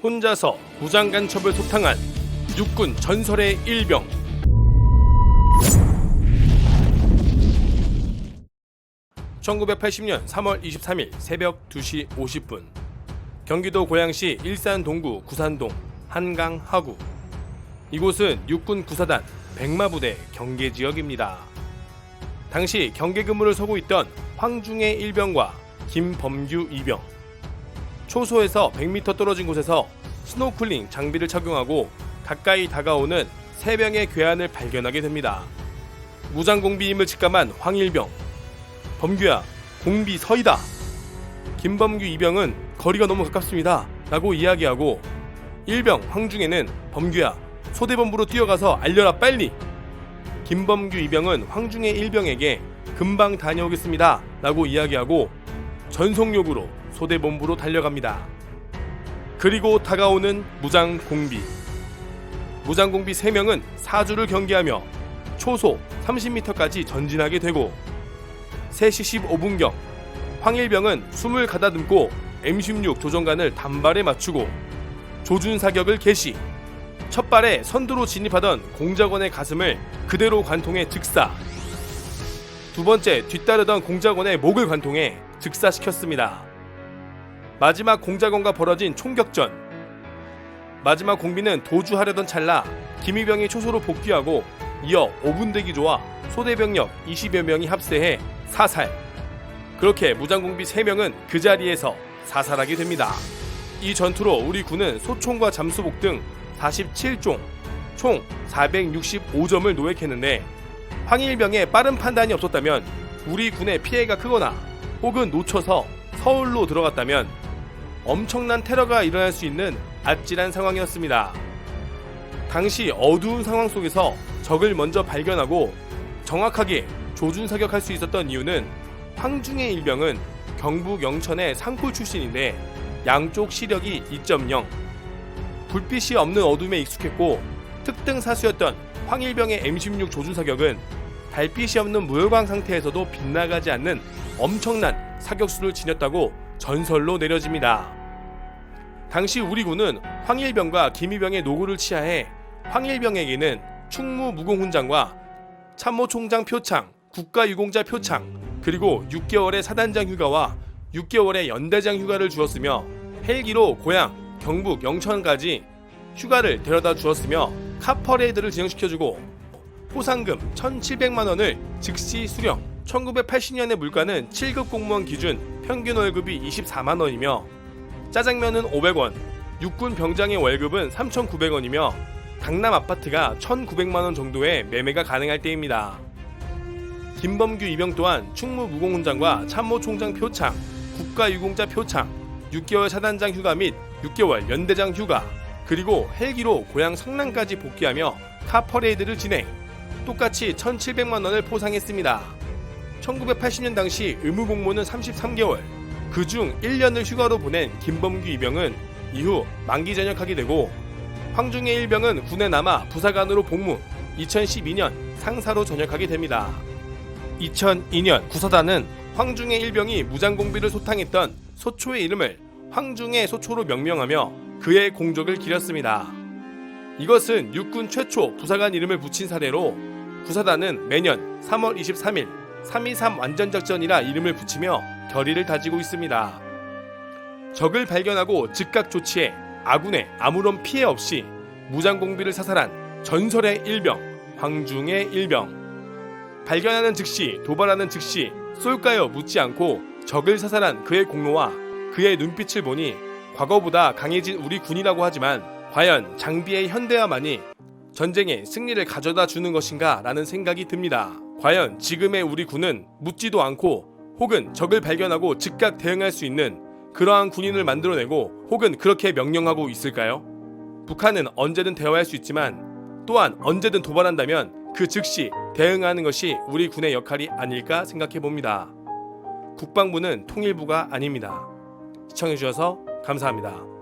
혼자서 무장 간첩을 소탕한 육군 전설의 일병. (1980년 3월 23일) 새벽 2시 50분 경기도 고양시 일산 동구 구산동 한강 하구 이곳은 육군 구사단 백마부대 경계 지역입니다. 당시 경계 근무를 서고 있던 황중의 일병과 김범규 이병 초소에서 100m 떨어진 곳에서 스노클링 장비를 착용하고 가까이 다가오는 세 명의 괴한을 발견하게 됩니다. 무장공비임을 직감한 황일병 범규야 공비 서이다 김범규 이병은 거리가 너무 가깝습니다 라고 이야기하고 일병 황중에는 범규야 소대본부로 뛰어가서 알려라 빨리 김범규 이병은 황중의 일병에게 금방 다녀오겠습니다 라고 이야기하고 전속력으로 소대본부로 달려갑니다. 그리고 다가오는 무장공비. 무장공비 3명은 사주를 경계하며 초소 30m까지 전진하게 되고 3시 15분경 황일병은 숨을 가다듬고 M16 조종관을 단발에 맞추고 조준 사격을 개시. 첫 발에 선두로 진입하던 공작원의 가슴을 그대로 관통해 즉사. 두 번째 뒤따르던 공작원의 목을 관통해 즉사시켰습니다. 마지막 공작원과 벌어진 총격전. 마지막 공비는 도주하려던 찰나 김희병이 초소로 복귀하고 이어 5분 대기 조와 소대병력 20여 명이 합세해 사살. 그렇게 무장공비 3명은 그 자리에서 사살하게 됩니다. 이 전투로 우리 군은 소총과 잠수복 등 47종, 총 465점을 노획했는데 황일병의 빠른 판단이 없었다면 우리 군의 피해가 크거나 혹은 놓쳐서 서울로 들어갔다면 엄청난 테러가 일어날 수 있는 아찔한 상황이었습니다. 당시 어두운 상황 속에서 적을 먼저 발견하고 정확하게 조준 사격할 수 있었던 이유는 황중의 일병은 경북 영천의 상골 출신인데 양쪽 시력이 2.0 불빛이 없는 어둠에 익숙했고 특등 사수였던 황일병의 M16 조준 사격은 달빛이 없는 무혈광 상태에서도 빗나가지 않는 엄청난 사격수를 지녔다고 전설로 내려집니다. 당시 우리 군은 황일병과 김희병의 노고를 치하해 황일병에게는 충무 무공훈장과 참모총장 표창, 국가유공자 표창, 그리고 6개월의 사단장 휴가와 6개월의 연대장 휴가를 주었으며 헬기로 고향 경북 영천까지 휴가를 데려다 주었으며 카퍼레이드를 진행시켜주고 포상금 1,700만 원을 즉시 수령. 1980년의 물가는 7급 공무원 기준 평균 월급이 24만 원이며 짜장면은 500원, 육군 병장의 월급은 3,900원이며 강남 아파트가 1,900만 원 정도의 매매가 가능할 때입니다. 김범규 이병 또한 충무 무공훈장과 참모총장 표창, 국가유공자 표창, 6개월 사단장 휴가 및 6개월 연대장 휴가, 그리고 헬기로 고향 성남까지 복귀하며 카퍼레이드를 진행. 똑같이 1,700만 원을 포상했습니다. 1980년 당시 의무 복무는 33개월. 그중 1년을 휴가로 보낸 김범규 이병은 이후 만기 전역하게 되고 황중의 일병은 군에 남아 부사관으로 복무. 2012년 상사로 전역하게 됩니다. 2002년 구사단은 황중의 일병이 무장공비를 소탕했던 소초의 이름을 황중의 소초로 명명하며 그의 공적을 기렸습니다. 이것은 육군 최초 부사관 이름을 붙인 사례로 구사단은 매년 3월 23일 3.23 완전작전이라 이름을 붙이며 결의를 다지고 있습니다. 적을 발견하고 즉각 조치해 아군에 아무런 피해 없이 무장공비를 사살한 전설의 일병 황중의 일병 발견하는 즉시 도발하는 즉시 쏠까요 묻지 않고 적을 사살한 그의 공로와 그의 눈빛을 보니 과거보다 강해진 우리 군이라고 하지만 과연 장비의 현대화만이 전쟁의 승리를 가져다 주는 것인가 라는 생각이 듭니다. 과연 지금의 우리 군은 묻지도 않고 혹은 적을 발견하고 즉각 대응할 수 있는 그러한 군인을 만들어내고 혹은 그렇게 명령하고 있을까요? 북한은 언제든 대화할 수 있지만 또한 언제든 도발한다면 그 즉시 대응하는 것이 우리 군의 역할이 아닐까 생각해 봅니다. 국방부는 통일부가 아닙니다. 시청해주셔서 감사합니다.